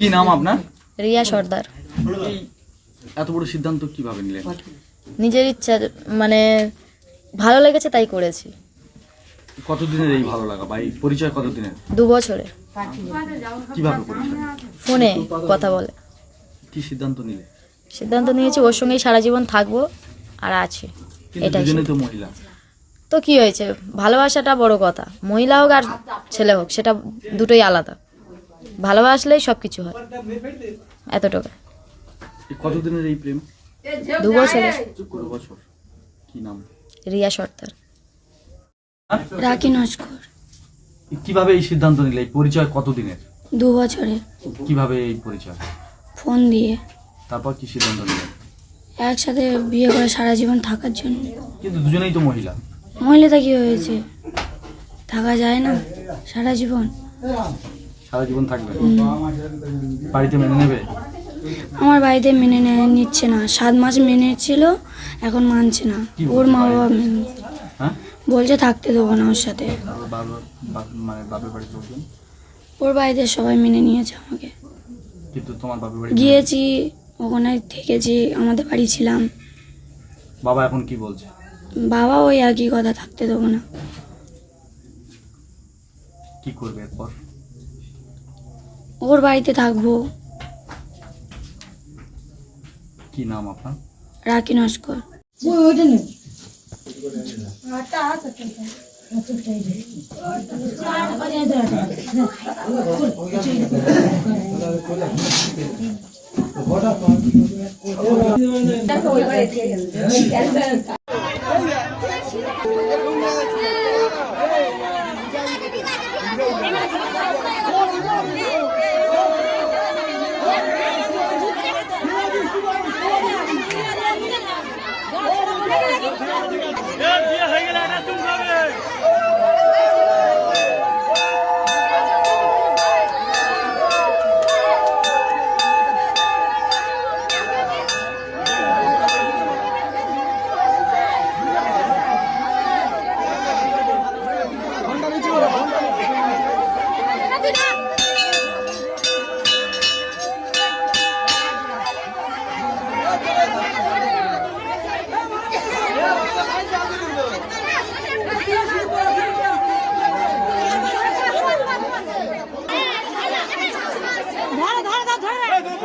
কি নাম আপনার? রিয়া সর্দার। এত বড় সিদ্ধান্ত কীভাবে নিলেন? নিজের ইচ্ছা মানে ভালো লেগেছে তাই করেছি। কতদিনের এই ভালো লাগা? এই পরিচয় কতদিনের? দু বছরে কীভাবে পরিচয়? ফোনে কথা বলে। কি সিদ্ধান্ত নিলে? সিদ্ধান্ত নিয়েছি ওর সঙ্গেই সারা জীবন থাকব আর আছে। এটাই তো মহিলা। তো কি হয়েছে? ভালোবাসাটা বড় কথা। মহিলা হোক আর ছেলে হোক সেটা দুটোই আলাদা। ভালোবাসলেই সব কিছু হয়। এতটুকু। এই কতদিনের এই প্রেম? দু বছরে বছর কি নাম? রিয়া সর্দার। রাখি নস্কর। কীভাবে এই সিদ্ধান্ত নিলে? এই পরিচয় কতদিনের? দু বছরে কীভাবে এই পরিচয়? ফোন দিয়ে। তারপর কি সিদ্ধান্ত নিলেন একসাথে বিয়ে করে সারা জীবন থাকার জন্য। কিন্তু দুজনেই তো মহিলা। মহিলাটা কি হয়েছে? থাকা যায় না সারা জীবন। সারা জীবন থাকবে? বাড়িতে মেনে নেবে? আমার বাড়িতে মেনে নিচ্ছে না। সাত মাস মেনে ছিল এখন মানছে না। ওর মা বাবা মেনে হ্যাঁ? বলছে থাকতে দেবো না ওর সাথে। মানে ওর বাড়িতে সবাই মেনে নিয়েছে আমাকে। কিন্তু তোমার বাপের বাড়ি গিয়েছি ওখানে থেকেছি আমাদের বাড়ি ছিলাম। বাবা এখন কি বলছে? বাবা ওই একই কথা থাকতে দেবো না। কি করবে এরপর? ওর বাড়িতে থাকব কি নাম আপনার রাখি নস্কর